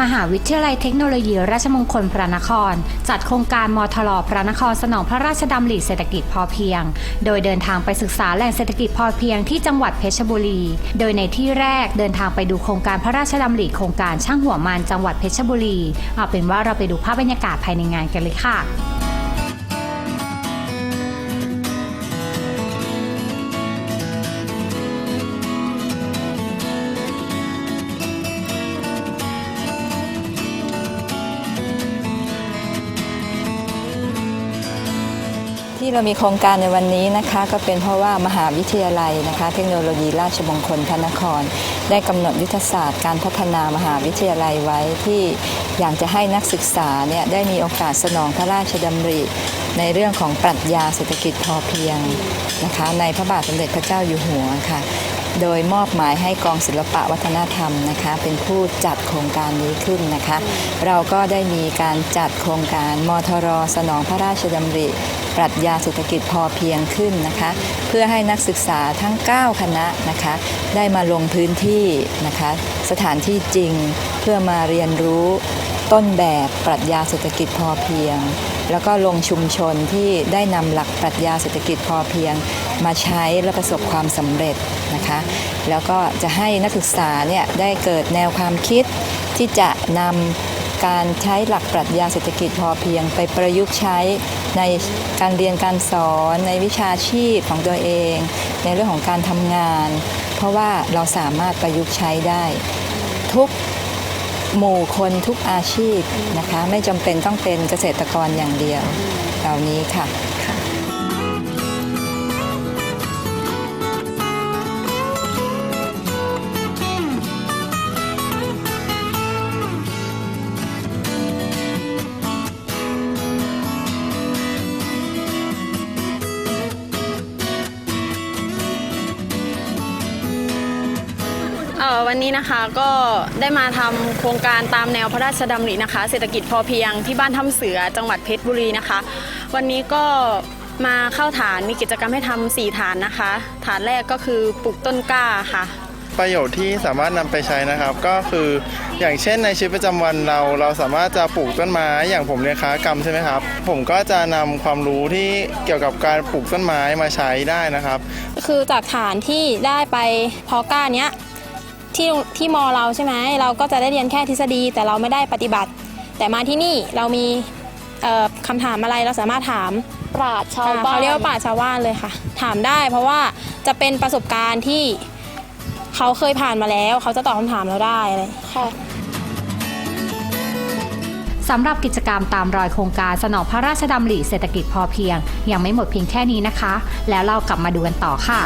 มหาวิทยาลัยเทคโนโลยีราชมงคลพระนคร จัดโครงการมทลพระนครสนองพระราชดำริเศรษฐกิจพอเพียง โดยเดินทางไปศึกษาแหล่งเศรษฐกิจพอเพียงที่จังหวัดเพชรบุรี โดยในที่แรกเดินทางไปดูโครงการพระราชดำริโครงการช่างหัวมันจังหวัดเพชรบุรี เอาเป็นว่าเราไปดูภาพบรรยากาศภายในงานกันเลยค่ะ ที่เรามีโครงการในวันนี้นะคะก็เป็นเพราะว่ามหาวิทยาลัยนะคะ เทคโนโลยีราชมงคลพระนคร ได้กำหนดยุทธศาสตร์การพัฒนามหาวิทยาลัยไว้ที่อยากจะให้นักศึกษาเนี่ยได้มีโอกาสสนองพระราชดำริ ในเรื่องของปรัชญาเศรษฐกิจพอเพียงนะคะ ในพระบาทสมเด็จพระเจ้าอยู่หัวค่ะ โดยมอบหมายให้กองศิลปะวัฒนธรรมนะคะ เป็นผู้จัดโครงการนี้ขึ้นนะคะ เราก็ได้มีการจัดโครงการมทรสนองพระราชดำริปรัชญาเศรษฐกิจพอเพียงขึ้นนะคะ เพื่อให้นักศึกษาทั้ง 9 คณะนะคะ ได้มาลงพื้นที่นะคะ สถานที่จริงเพื่อมาเรียนรู้ ต้นแบบปรัชญาเศรษฐกิจพอเพียง แล้วก็ลงชุมชนที่ได้นำหลักปรัชญาเศรษฐกิจพอเพียง มาใช้และประสบความสำเร็จนะคะ แล้วก็จะให้นักศึกษาเนี่ยได้เกิดแนวความคิดที่จะนำการใช้หลักปรัชญาเศรษฐกิจพอเพียง ไปประยุกต์ใช้ในการเรียนการสอนในวิชาชีพของตัวเอง ในเรื่องของการทำงาน เพราะว่าเราสามารถประยุกต์ใช้ได้ ทุก หมู่คนทุกอาชีพนะคะ ไม่จำเป็นต้องเป็นเกษตรกรอย่างเดียวเหล่านี้ค่ะ เอ่อวันนี้นะคะก็ได้มาทำโครงการตามแนวพระราชดำรินะคะ เศรษฐกิจพอเพียงที่บ้านถ้ำเสือจังหวัดเพชรบุรีนะคะ วันนี้ก็มาเข้าฐานมีกิจกรรมให้ทำสี่ฐานนะคะ ฐานแรกก็คือปลูกต้นกล้าค่ะ ประโยชน์ที่สามารถนำไปใช้นะครับ ก็คืออย่างเช่นในชีวิตประจำวันเรา เราสามารถจะปลูกต้นไม้อย่างผมเรียนค้ากรรมใช่ไหมครับ ผมก็จะนำความรู้ที่เกี่ยวกับการปลูกต้นไม้มาใช้ได้นะครับ คือจากฐานที่ได้ไปพอก้าเนี้ย ที่ที่มอเราใช่ไหมเราก็จะได้เรียนแค่ทฤษฎีแต่เราไม่ได้ปฏิบัติ แต่มาที่นี่เรามีเอ่อคำถามอะไรเราสามารถถามปราดชาวอ่าบ้านเขาเรียกว่าป่าชญ์ชาวบ้านเลยค่ะ ถามได้เพราะว่าจะเป็นประสบการณ์ที่เขาเคยผ่านมาแล้ว เขาจะตอบคำถามเราได้อะไรค่ะสำหรับกิจกรรมตามรอยโครงการสนองพระราชดำริเศรษฐกิจพอเพียง ยังไม่หมดเพียงแค่นี้นะคะ แล้วเรากลับมาดูกันต่อค่ะ